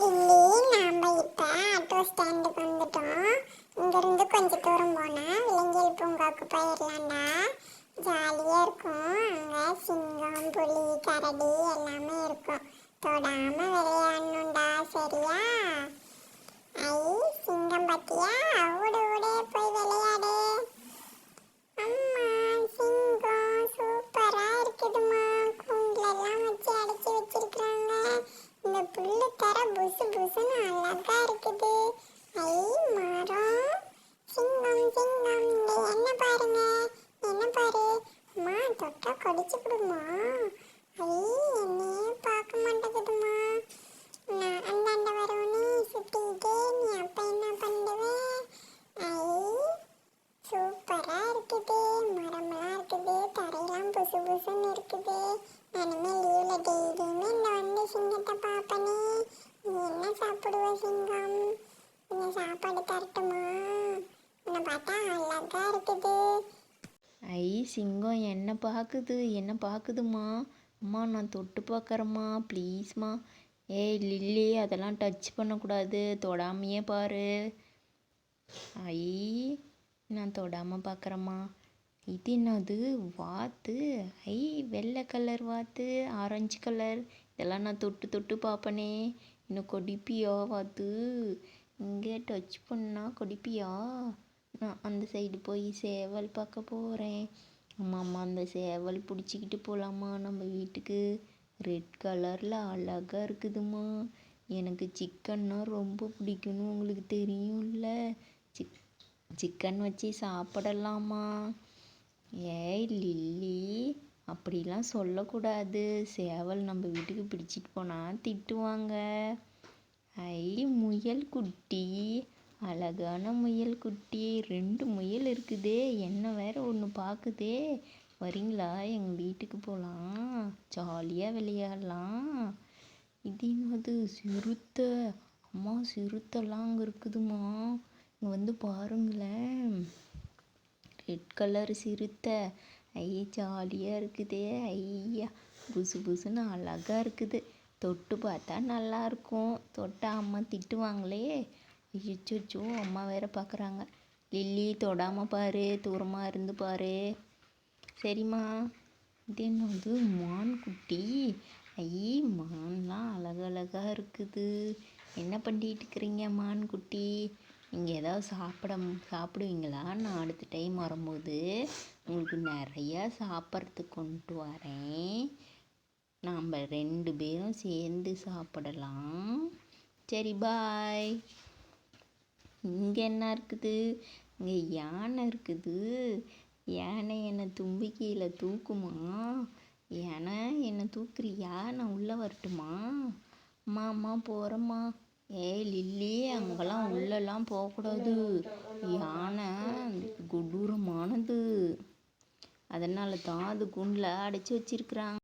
Lily நாம இப்ப auto ஸ்டாண்டுக்கு வந்துட்டோம். தூரம் விலங்கியல் பூங்காவுக்கு போயிடலாம்டா. ஜாலியா இருக்கும். அங்க சிங்கம் புலி கரடி எல்லாமே இருக்கும். தொடாம விளையாடணும்டா சரியா ஐ சிங்கம் பத்தியா ஓடு ஓடு போய் விளையாடு அம்மா சிங்கம் சூப்பரா இருக்குதுமா கூண்டுலெல்லாம் வச்சு அடைச்சி வச்சிருக்காங்க இந்த புல்லு தர புசு புசுன்னு அழகா இருக்குது ஐ மரம் சிங்கம் சிங்கம் இங்க என்ன பாருங்க என்ன பாரு அம்மா படிச்சு கடிச்சு விடுமா ஐ என்னையே பார்க்க மாட்டேங்குதுமா நான் அந்தாண்ட வரவுனே சுட்டிக்கிட்டே நீ அப்போ என்ன பண்ணுவேன் ஐ சூப்பராக இருக்குது. மரமெல்லாம் இருக்குது தரையெல்லாம் புசு புசுன்னு இருக்குது. நானுமே லீவில் டெய்லியுமே இந்த வந்து சிங்கத்தை பார்ப்பனே. நீ என்ன சாப்பிடுவ சிங்கம்? என்ன சாப்பாடு தரட்டுமா? உன்னை பார்த்தா அழகாக இருக்குது. சிங்கம் என்ன பார்க்குது என்ன பார்க்குதுமா அம்மா நான் தொட்டு பார்க்குறேம்மா. ப்ளீஸ்மா ஏய் லில்லி அதெல்லாம் டச் பண்ணக்கூடாது. தொடாமையே பாரு. ஐ நான் தொடாமல் பார்க்குறேம்மா. இது என்னது? வாத்து? ஐ வெள்ளை கலர் வாத்து. ஆரஞ்சு கலர் இதெல்லாம் நான் தொட்டு தொட்டு பார்ப்பனே. இன்னும் கொடிப்பியா வாத்து? இங்கே டச் பண்ணால் கொடிப்பியா? நான் அந்த சைடு போய் சேவல் பார்க்க போகிறேன் அம்மா அம்மா அந்த சேவல் பிடிச்சிக்கிட்டு போகலாமா நம்ம வீட்டுக்கு ரெட் கலரில் அழகாக இருக்குதும்மா. எனக்கு சிக்கன்னா ரொம்ப பிடிக்கும்னு உங்களுக்கு தெரியும்ல? சிக் சிக்கன் வச்சு சாப்பிடலாமா? ஏய் லில்லி அப்படிலாம் சொல்லக்கூடாது. சேவல் நம்ம வீட்டுக்கு பிடிச்சிட்டு போனால் திட்டுவாங்க. ஐ முயல் குட்டி. அழகான முயல் குட்டி. ரெண்டு முயல் இருக்குதே. என்ன வேற ஒன்று பார்க்குதே வரீங்களா? எங்கள் வீட்டுக்கு போகலாம் ஜாலியாக விளையாடலாம். இது என்னது? சிறுத்தை. அம்மா சிறுத்தைலாம் அங்கே இருக்குதுமா இங்கே வந்து பாருங்களேன். ரெட் கலர் சிறுத்தை. ஐய ஜாலியாக இருக்குதே. ஐயா புசு புசுன்னு அழகாக இருக்குது. தொட்டு பார்த்தா நல்லா இருக்கும். தொட்டா அம்மா திட்டுவாங்களே. ஐயோ அம்மா வேற பார்க்குறாங்க லில்லி தொடாமல் பாரு தூரமாக இருந்து பாரு. சரிம்மா. இது என்னது? மான் குட்டி ஐ மான்லாம் அழகழகாக இருக்குது. என்ன பண்ணிட்டு இருக்கிறீங்க மான் குட்டி நீங்கள் ஏதாவது சாப்பிட சாப்பிடுவீங்களா? நான் அடுத்த டைம் வரும்போது உங்களுக்கு நிறையா சாப்பிட்றதுக்கு கொண்டு வரேன். நாம் ரெண்டு பேரும் சேர்ந்து சாப்பிடலாம். சரி பாய் இங்கே என்ன இருக்குது? இங்கே யானை இருக்குது. யானை என்னை தும்பிக்கையில் தூக்குமா? யானை என்னை தூக்குறியா நான் உள்ளே வரட்டுமா? அம்மா அம்மா போகிறேம்மா ஏய் லில்லி அங்கெல்லாம் உள்ளெல்லாம் போகக்கூடாது. யானை கொடூரமானது. அதனால தான் அது குண்டில் அடைச்சி வச்சிருக்கிறாங்க.